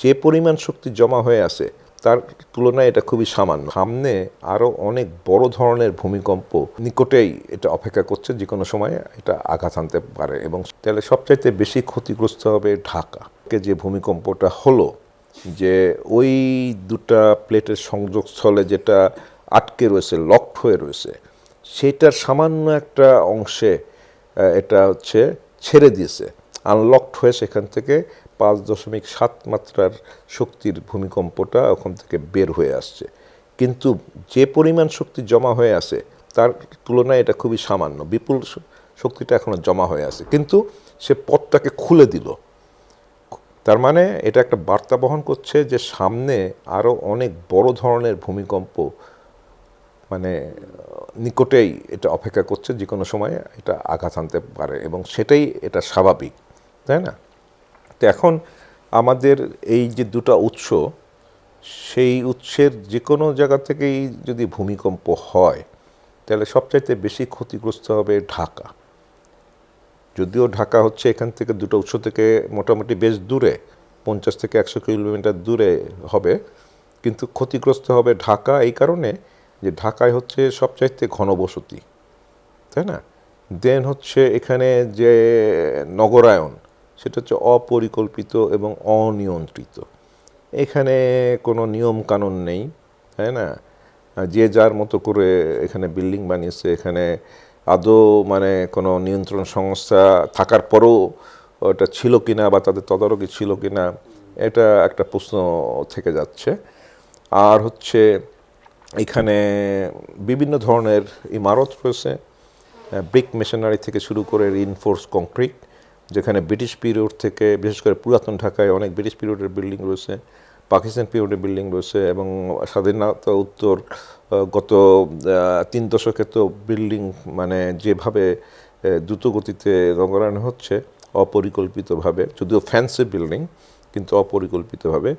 যে পরিমাণ শক্তি জমা হয়ে আছে, তার তুলনায় এটা খুবই সামান্য। সামনে আরও অনেক বড় ধরনের ভূমিকম্প নিকটেই এটা অপেক্ষা করছে, যে কোনো সময় এটা আঘাত আনতে পারে। এবং তাহলে সবচাইতে বেশি ক্ষতিগ্রস্ত হবে ঢাকা। যে ভূমিকম্পটা হলো, যে ওই দুটা প্লেটের সংযোগস্থলে যেটা আটকে রয়েছে, লকড হয়ে রয়েছে, সেটার সামান্য একটা অংশে এটা হচ্ছে ছেড়ে দিয়েছে। আনলকড হয়ে সেখান থেকে পাঁচ দশমিক সাত মাত্রার শক্তির ভূমিকম্পটা ওখান থেকে বের হয়ে আসছে। কিন্তু যে পরিমাণ শক্তি জমা হয়ে আছে, তার তুলনায় এটা খুবই সামান্য। বিপুল শক্তিটা এখনও জমা হয়ে আছে। কিন্তু সে পথটাকে খুলে দিল। তার মানে এটা একটা বার্তা বহন করছে যে সামনে আরও অনেক বড় ধরনের ভূমিকম্প মানে নিকটেই এটা অপেক্ষা করছে। যে কোনো সময় এটা আঘাত আনতে পারে এবং সেটাই এটা স্বাভাবিক। তাই না? তো এখন আমাদের এই যে দুটো উৎস, সেই উৎসের যে কোনো জায়গা থেকেই যদি ভূমিকম্প হয়, তাহলে সবচাইতে বেশি ক্ষতিগ্রস্ত হবে ঢাকা। যদিও ঢাকা হচ্ছে এখান থেকে দুটো উৎস থেকে মোটামুটি বেশ দূরে, পঞ্চাশ থেকে একশো কিলোমিটার দূরে হবে, কিন্তু ক্ষতিগ্রস্ত হবে ঢাকা এই কারণে যে ঢাকায় হচ্ছে সবচাইতে ঘনবসতি, তাই না? দেন হচ্ছে এখানে যে নগরায়ন সেটা হচ্ছে অপরিকল্পিত এবং অনিয়ন্ত্রিত। এখানে কোনো নিয়ম কানুন নেই, তাই না? যে যার মতো করে এখানে বিল্ডিং বানিয়েছে, এখানে আদৌ মানে কোনো নিয়ন্ত্রণ সংস্থা থাকার পরও ওটা ছিল কিনা বা তাদের তদারকি ছিল কিনা, এটা একটা প্রশ্ন থেকে যাচ্ছে। আর হচ্ছে এখানে বিভিন্ন ধরনের ইমারত রয়েছে ব্রিক মেশিনারি থেকে শুরু করে রিনফোর্স কংক্রিট যেখানে ব্রিটিশ পিরিয়ড থেকে, বিশেষ করে পুরাতন ঢাকায় অনেক ব্রিটিশ পিরিয়ডের বিল্ডিং রয়েছে, পাকিস্তান পিরিয়ডের বিল্ডিং রয়েছে এবং স্বাধীনতা উত্তর গত তিন দশকে তো বিল্ডিং মানে যেভাবে দ্রুতগতিতে দ্রুত গতিতে নগরায়ণ হচ্ছে অপরিকল্পিতভাবে, যদিও ফ্যান্সি বিল্ডিং কিন্তু অপরিকল্পিতভাবে।